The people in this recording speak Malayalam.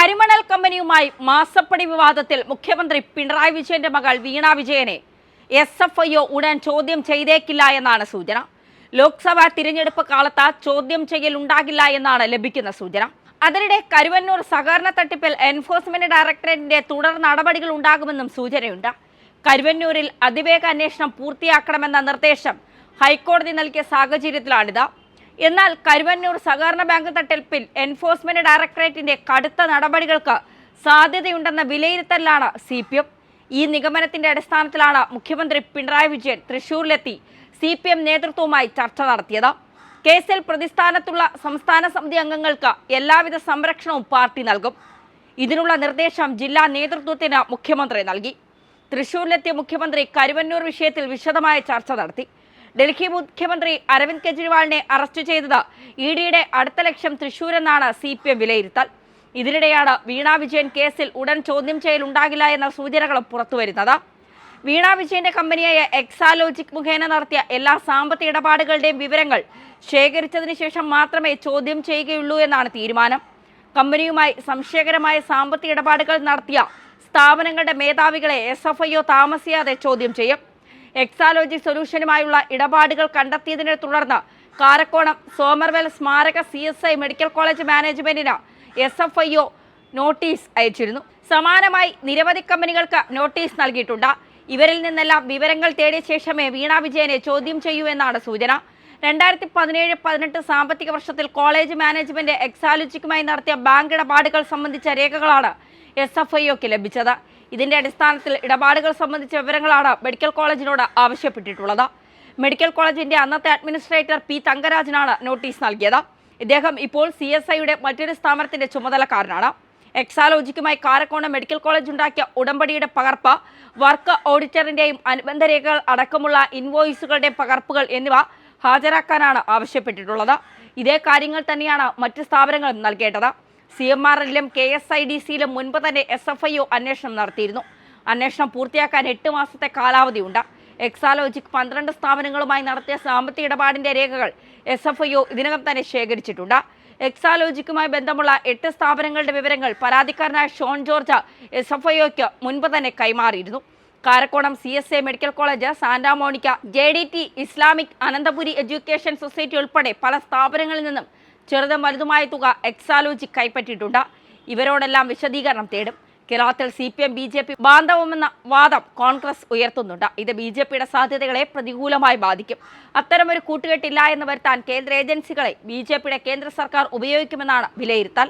കരിമണൽ കമ്പനിയുമായി മാസപ്പടി വിവാദത്തിൽ മുഖ്യമന്ത്രി പിണറായി വിജയന്റെ മകൾ വീണ വിജയനെ എസ് എഫ് ഐ ഒ ഉടൻ ചോദ്യം ചെയ്തേക്കില്ല എന്നാണ് സൂചന. ലോക്സഭാ തിരഞ്ഞെടുപ്പ് കാലത്ത് ചോദ്യം ചെയ്യൽ ഉണ്ടാകില്ല എന്നാണ് ലഭിക്കുന്ന സൂചന. അതിനിടെ കരുവന്നൂർ സഹകരണ തട്ടിപ്പിൽ എൻഫോഴ്സ്മെന്റ് ഡയറക്ടറേറ്റിന്റെ തുടർ നടപടികൾ ഉണ്ടാകുമെന്നും സൂചനയുണ്ട്. കരുവന്നൂരിൽ അതിവേഗ അന്വേഷണം പൂർത്തിയാക്കണമെന്ന നിർദ്ദേശം ഹൈക്കോടതി നൽകിയ സാഹചര്യത്തിലാണിത്. എന്നാൽ കരുവന്നൂർ സഹകരണ ബാങ്ക് തട്ടിപ്പിൽ എൻഫോഴ്സ്മെന്റ് ഡയറക്ടറേറ്റിന്റെ കടുത്ത നടപടികൾക്ക് സാധ്യതയുണ്ടെന്ന വിലയിരുത്തലാണ് സി പി എം ഈ നിഗമനത്തിന്റെ അടിസ്ഥാനത്തിലാണ് മുഖ്യമന്ത്രി പിണറായി വിജയൻ തൃശൂരിലെത്തി സി പി എം നേതൃത്വവുമായി ചർച്ച നടത്തിയത്. കേസിൽ പ്രതിസ്ഥാനത്തുള്ള സംസ്ഥാന സമിതി അംഗങ്ങൾക്ക് എല്ലാവിധ സംരക്ഷണവും പാർട്ടി നൽകും. ഇതിനുള്ള നിർദ്ദേശം ജില്ലാ നേതൃത്വത്തിന് മുഖ്യമന്ത്രി നൽകി. തൃശൂരിലെത്തിയ മുഖ്യമന്ത്രി കരുവന്നൂർ വിഷയത്തിൽ വിശദമായ ചർച്ച നടത്തി. ഡൽഹി മുഖ്യമന്ത്രി അരവിന്ദ് കെജ്രിവാളിനെ അറസ്റ്റ് ചെയ്തത് ഇ ഡിയുടെ അടുത്ത ലക്ഷ്യം തൃശൂരെന്നാണ് സി പി എം വിലയിരുത്തൽ. ഇതിനിടെയാണ് വീണ വിജയൻ കേസിൽ ഉടൻ ചോദ്യം ചെയ്യൽ ഉണ്ടാകില്ല എന്ന സൂചനകളും പുറത്തുവരുന്നത് വീണ വിജയന്റെ കമ്പനിയായ എക്സാലോജിക് മുഖേന നടത്തിയ എല്ലാ സാമ്പത്തിക ഇടപാടുകളുടെയും വിവരങ്ങൾ ശേഖരിച്ചതിന് ശേഷം മാത്രമേ ചോദ്യം ചെയ്യുകയുള്ളൂ എന്നാണ് തീരുമാനം. കമ്പനിയുമായി സംശയകരമായ സാമ്പത്തിക ഇടപാടുകൾ നടത്തിയ സ്ഥാപനങ്ങളുടെ മേധാവികളെ എസ് എഫ് ഐ താമസിയാതെ ചോദ്യം ചെയ്യും. എക്സാലോജി സൊല്യൂഷനുമായുള്ള ഇടപാടുകൾ കണ്ടെത്തിയതിനെ തുടർന്ന് കാരക്കോണം സോമർവെൽ സ്മാരക C S I medical college മാനേജ്മെന്റിന് S F I O notice അയച്ചിരുന്നു. സമാനമായി നിരവധി കമ്പനികൾക്ക് നോട്ടീസ് നൽകിയിട്ടുണ്ട്. ഇവരിൽ നിന്നെല്ലാം വിവരങ്ങൾ തേടിയ ശേഷമേ വീണ വിജയനെ ചോദ്യം ചെയ്യൂ എന്നാണ് സൂചന. രണ്ടായിരത്തി പതിനേഴ് പതിനെട്ട് സാമ്പത്തിക വർഷത്തിൽ കോളേജ് മാനേജ്മെന്റ് എക്സാലോജിക്കുമായി നടത്തിയ ബാങ്ക് ഇടപാടുകൾ സംബന്ധിച്ച രേഖകളാണ് എസ് എഫ് ഐഒക്ക് ലഭിച്ചത്. ഇതിന്റെ അടിസ്ഥാനത്തിൽ ഇടപാടുകൾ സംബന്ധിച്ച വിവരങ്ങളാണ് മെഡിക്കൽ കോളേജിനോട് ആവശ്യപ്പെട്ടിട്ടുള്ളത്. മെഡിക്കൽ കോളേജിന്റെ അന്നത്തെ അഡ്മിനിസ്ട്രേറ്റർ പി തങ്കരാജനാണ് നോട്ടീസ് നൽകിയത്. ഇദ്ദേഹം ഇപ്പോൾ സി എസ് ഐയുടെ മറ്റൊരു സ്ഥാപനത്തിന്റെ ചുമതലക്കാരനാണ്. എക്സാലോജിക്കുമായി കാരക്കോണം മെഡിക്കൽ കോളേജ് ഉണ്ടാക്കിയ ഉടമ്പടിയുടെ പകർപ്പ് വർക്ക് ഓഡിറ്ററിന്റെയും അനുബന്ധ രേഖകൾ അടക്കമുള്ള ഇൻവോയിസുകളുടെ പകർപ്പുകൾ എന്നിവ ഹാജരാക്കാനാണ് ആവശ്യപ്പെട്ടിട്ടുള്ളത്. ഇതേ കാര്യങ്ങൾ തന്നെയാണ് മറ്റ് സ്ഥാപനങ്ങളും നൽകേണ്ടത്. സി എം ആർ എല്ലിലും കെ എസ് ഐ ഡി സിയിലും മുൻപ് തന്നെ എസ് എഫ് ഐ ഒ അന്വേഷണം നടത്തിയിരുന്നു. അന്വേഷണം പൂർത്തിയാക്കാൻ എട്ട് മാസത്തെ കാലാവധിയുണ്ട്. എക്സാലോജിക് പന്ത്രണ്ട് സ്ഥാപനങ്ങളുമായി നടത്തിയ സാമ്പത്തിക ഇടപാടിന്റെ രേഖകൾ എസ് എഫ് ഐ ഒ ഇതിനകം തന്നെ ശേഖരിച്ചിട്ടുണ്ട്. എക്സാലോജിക്കുമായി ബന്ധമുള്ള എട്ട് സ്ഥാപനങ്ങളുടെ വിവരങ്ങൾ പരാതിക്കാരനായ Shone George S F I ഒക്ക് മുൻപ് തന്നെ കൈമാറിയിരുന്നു. Karakonam C S A medical college Santa Monica J D T Islamic Ananthapuri education society ഉൾപ്പെടെ പല സ്ഥാപനങ്ങളിൽ നിന്നും ചെറുതും വലുതുമായ തുക എക്സാലോജി കൈപ്പറ്റിയിട്ടുണ്ട്. ഇവരോടെല്ലാം വിശദീകരണം തേടും. കേരളത്തിൽ C P M B J P ബാന്ധവമെന്ന വാദം കോൺഗ്രസ് ഉയർത്തുന്നുണ്ട്. ഇത് ബി ജെ പിയുടെ സാധ്യതകളെ പ്രതികൂലമായി ബാധിക്കും. അത്തരമൊരു കൂട്ടുകെട്ടില്ല എന്ന് വരുത്താൻ കേന്ദ്ര ഏജൻസികളെ ബി ജെ പിയുടെ കേന്ദ്ര സർക്കാർ ഉപയോഗിക്കുമെന്നാണ് വിലയിരുത്തൽ.